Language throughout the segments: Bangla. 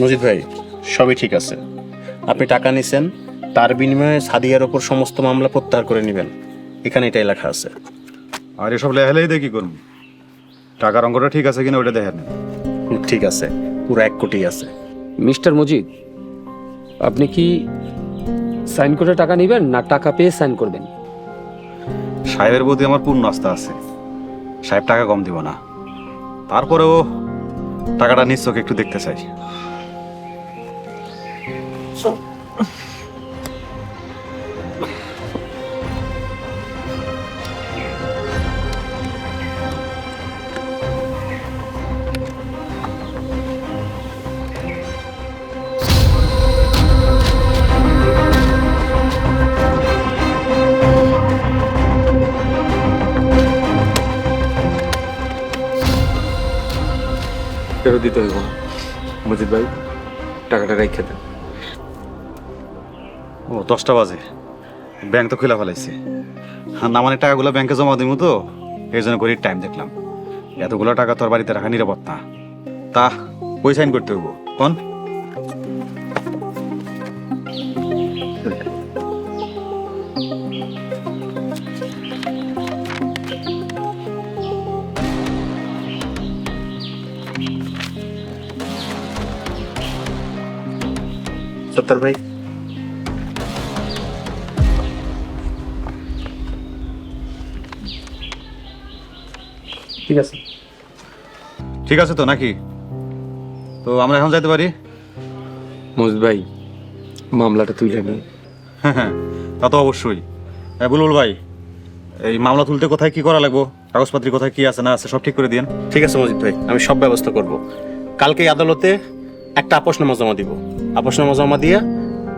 মজিদ ভাই সবই ঠিক আছে। আপনি টাকা নিছেন তার বিনিময়ে সাদিয়ার ওপর সমস্ত মামলা প্রত্যাহার করে নেবেন। এখানে এটাই লেখা আছে। আর এসব লেহালেই দিয়ে কি করব? টাকার অঙ্কটা ঠিক আছে কিনা ওটা দেখেন। হুম, ঠিক আছে পুরো এক কোটি আছে। মিস্টার মজিদ আপনি কি সাইন করে টাকা নেবেন না টাকা পেয়ে সাইন করবেন? সাহেবের প্রতি আমার পূর্ণ আস্থা আছে। সাহেব টাকা কম দিব না। তারপরেও টাকাটা নিশ্চয়কে একটু দেখতে চাই। ফেরত দিতে হইব মজিদ ভাই টাকাটা রেখে দেন। ও, দশটা বাজে। ব্যাংক তো খোলা ফেলাইছে। না মানে টাকাগুলো ব্যাংকে জমা দিব তো এই জন্য করি টাইম দেখলাম। এতগুলো টাকা তোর বাড়িতে রাখা নিরাপদ না। তা ওই সাইন করতে হইব। কোন? সত্তর ভাই। ঠিক আছে। ঠিক আছে তো নাকি? তো আমরা এখন যাইতে পারি? মজিদ ভাই মামলাটা তুলে নিন। হ্যাঁ হ্যাঁ তা তো অবশ্যই। হ্যাঁ বুলবুল ভাই এই মামলা তুলতে কোথায় কি করা লাগবো? কাগজপত্র কোথায় কি আছে না আছে সব ঠিক করে দিয়েন। ঠিক আছে মজিদ ভাই আমি সব ব্যবস্থা করব। কালকে আদালতে একটা আপোষনামা জমা দিব। আপোষনামা জমা দিয়ে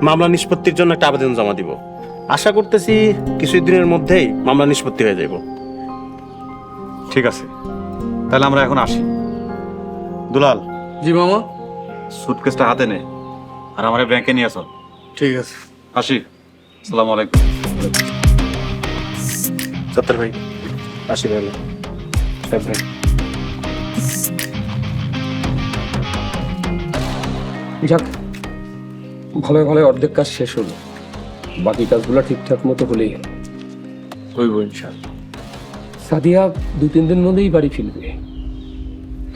মামলা নিষ্পত্তির জন্য একটা আবেদন জমা দিব। আশা করতেছি কিছু দিনের মধ্যেই মামলা নিষ্পত্তি হয়ে যাব ঠিক আছে। তাহলে আমরা এখন আসি। দুলাল জি মামা। সুটকেসটা হাতে নে আর আমার ব্যাংকে নিয়ে আসো ঠিক আছে। আসি। আসসালামু আলাইকুম। সত্তর ভাই আশি ভাই। যাক ভালো ভালো অর্ধেক কাজ শেষ হলো। বাকি কাজগুলো ঠিকঠাক মতো হলেই হইব ইনশাল্লাহ সাদিয়া দু তিন দিন মধ্যেই বাড়ি ফিরবে।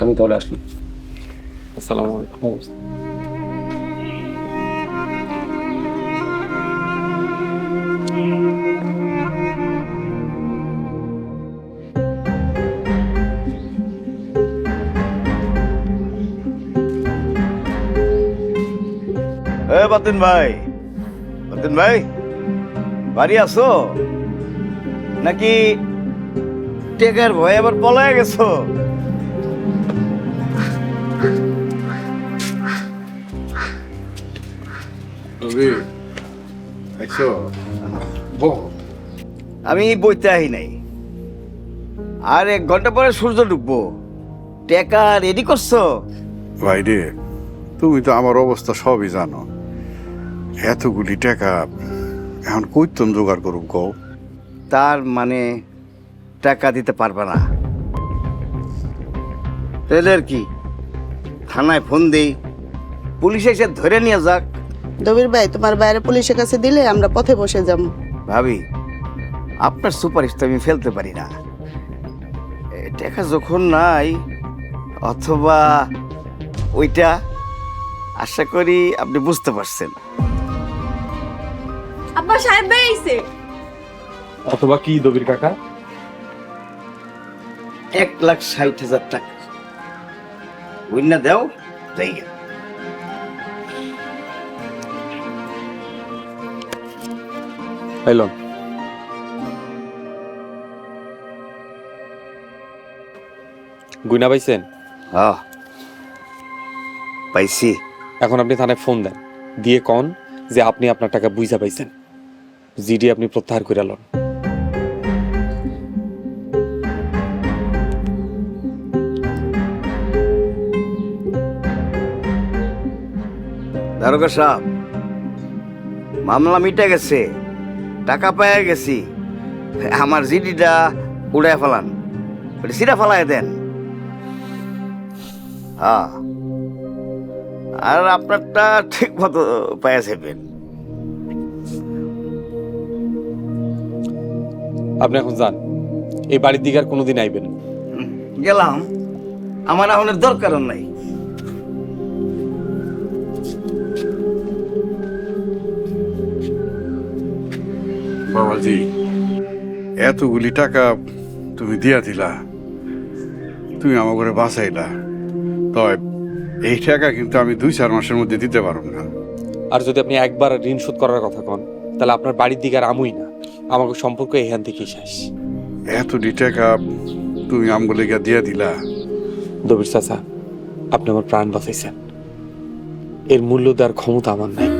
আমি তাহলে আসি। আসসালামু আলাইকুম। বাতিন ভাই বাতিন ভাই বাড়ি আছো? নাকি টেকার ভয় আবার পলায় গেছো। আমি বইতে আহি নাই। আর এক ঘণ্টা পরে সূর্য ডুববো। টেকা রেডি করছ? ভাই রে তুমি তো আমার অবস্থা সবই জানো। এতগুলি টাকা এখন কইতন জোগাড় করুক গো? তার মানে টাকা দিতে পারবে না। তাহলে আর কি? থানায় ফোন দিই। পুলিশ এসে ধরে নিয়ে যাক। দবির ভাই তোমার বাইরে পুলিশের কাছে দিলে আমরা পথে বসে যাব। ভাবি আপনার সুপারিশ তো আমি ফেলতে পারি না। টাকা যখন নাই অথবা ওইটা আশা করি আপনি বুঝতে পারছেন। আব্বা সাহেব ভাই আইছে। অথবা কি দবির কাকা? এক লাখ ষাট হাজার টাকা। দেও যাই গে। গুইনা পাইছেন? হ্যাঁ। পাইছি। এখন আপনি থানায় ফোন দেন। দিয়ে কন যে আপনি আপনার টাকা বুঝা পাইছেন। জিডি আপনি প্রত্যাহার করে লন। দারোগা সাহেব মামলা মিটে গেছে টাকা পেয়ে গেছি। আমার জিডিটা উড়ায় ফেলান সিরা ফেলায় দেন। হ্যাঁ আর আপনারটা ঠিক মতো পায়া যাবেন। আপনি এখন যান এই বাড়ির দিকে আর কোনোদিন আইবেন গেলাম। আমার এখন দরকার নাই। বাবাজি এতগুলি টাকা তুমি দিয়া দিলা। তুমি আমার ঘরে বাঁচাইলা। তবে এই টাকা কিন্তু আমি দুই চার মাসের মধ্যে দিতে পারব না। আর যদি আপনি একবার ঋণ শোধ করার কথা কন তাহলে আপনার বাড়ির দিকে আর আমুই না। আমাকে সম্পর্ক এখান থেকেই শেষ। এতটি টাকা তুমি আমগুলি গিয়া দিয়া দিলা। দবির চাচা আপনি আমার প্রাণ বাঁচাইছেন। এর মূল্য দেওয়ার ক্ষমতা আমার নাই।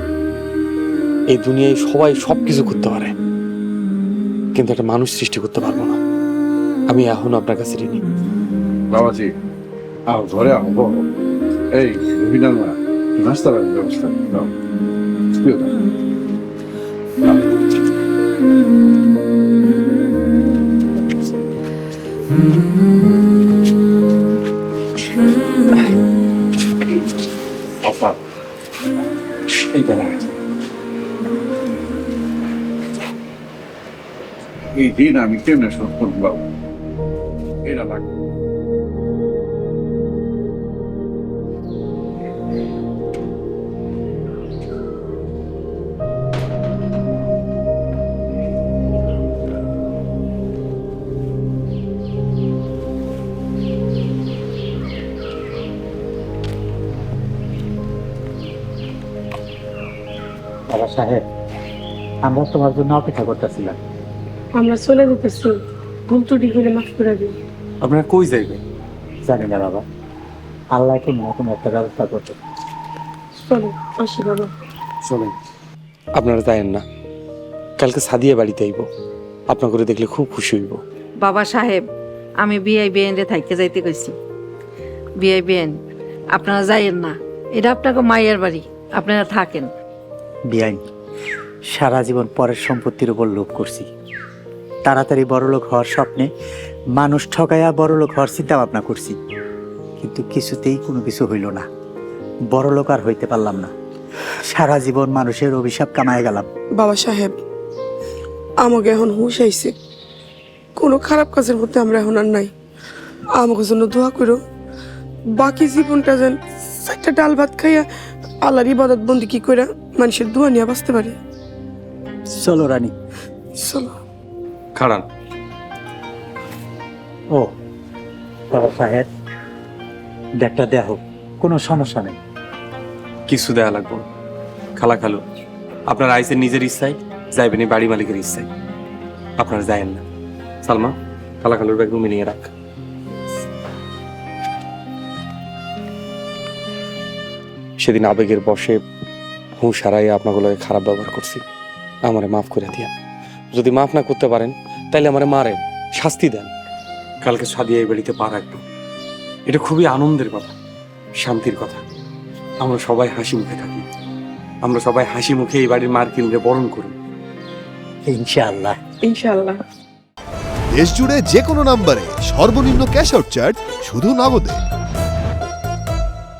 এই দুনিয়ায় সবাই সব কিছু করতে পারে। কিন্তু একটা মানুষ সৃষ্টি করতে পারব না। আমি এখন আপনার কাছে ঋণী। বাবাজি আও ঘরে আও বলো। এই রবিনাল মা নাস্তার ব্যবস্থা দাও এই বেলা এই আমি কেমনে শোধ করব লাগবে সাহেব আমরা তোমার জন্য অপেক্ষা করতেছিলাম। আমরা চলে যেতেছি ভুল ত্রুটি করে মাফ করে দিই আপনারা কই যাইবেন জানি না বাবা। আল্লাহ কোনো না কোনো একটা ব্যবস্থা করতে চলো আসি বাবা। শোনেন আপনারা যায়েন না। কালকে সাদিয়া বাড়িতে আইব। আপনার করে দেখলে খুব খুশি হইব। বাবা সাহেব আমি বিআই বিএন রে থাকতে যাইতে কইছি। বিআই বিএন আপনারা যাইয়েন না। এটা আপনাকে মায়ের বাড়ি। আপনারা থাকেন। বিআইন সারা জীবন পরের সম্পত্তির উপর লোভ করছি। তাড়াতাড়ি বড়লোক হওয়ার স্বপ্নে মানুষ ঠকাইয়া বড়লোক হওয়ার চিন্তা ভাবনা করছি। কিন্তু কিছুতেই কোনো কিছু হইল না। বড়লোক আর হইতে পারলাম না। সারা জীবন মানুষের অভিশাপ কামায় গেলাম। বাবা সাহেব আমাকে এখন হুশ আইছে। কোনো খারাপ কাজের মধ্যে আমরা এখন আর নাই। আমাকে জন্য দোয়া করো। বাকি জীবনটা যেন একটা ডাল ভাত খাইয়া আল্লাহর ইবাদত বন্দি কি করে মানুষের দোয়া নিয়ে বাঁচতে পারে। চলো রানী। চলো। খাড়ান। ও বাবা সাহেব ব্যাগটা দেয়া হোক কোনো সমস্যা নেই। কিছু দেয়া লাগবো না। খালা খালু আপনার আইসের নিজের ইচ্ছায় যাইবেন এই বাড়ি মালিকের ইচ্ছায়। আপনারা যায়েন না। সালমা খালা খালুর ব্যাগ রুমে নিয়ে রাখ। সেদিন আবেগের বসে হুঁশ হারাইয়া আপনাগুলোকে খারাপ ব্যবহার করছি। আমারে মাফ করে দিয়েন। যদি মাফ না করতে পারেন তাহলে আমার মারেন শাস্তি দেন। কালকে সাদিয়া এই বাড়িতে পা রাখব এটা খুবই আনন্দের কথা শান্তির কথা। আমরা সবাই হাসি মুখে থাকি। আমরা সবাই হাসি মুখে এই বাড়ির মার্কিনকে বরণ করি। ইনশাআল্লাহ। ইনশাআল্লাহ। দেশ জুড়ে যে কোনো নম্বরে সর্বনিম্ন ক্যাশ আউট চার্জ শুধু নগদে।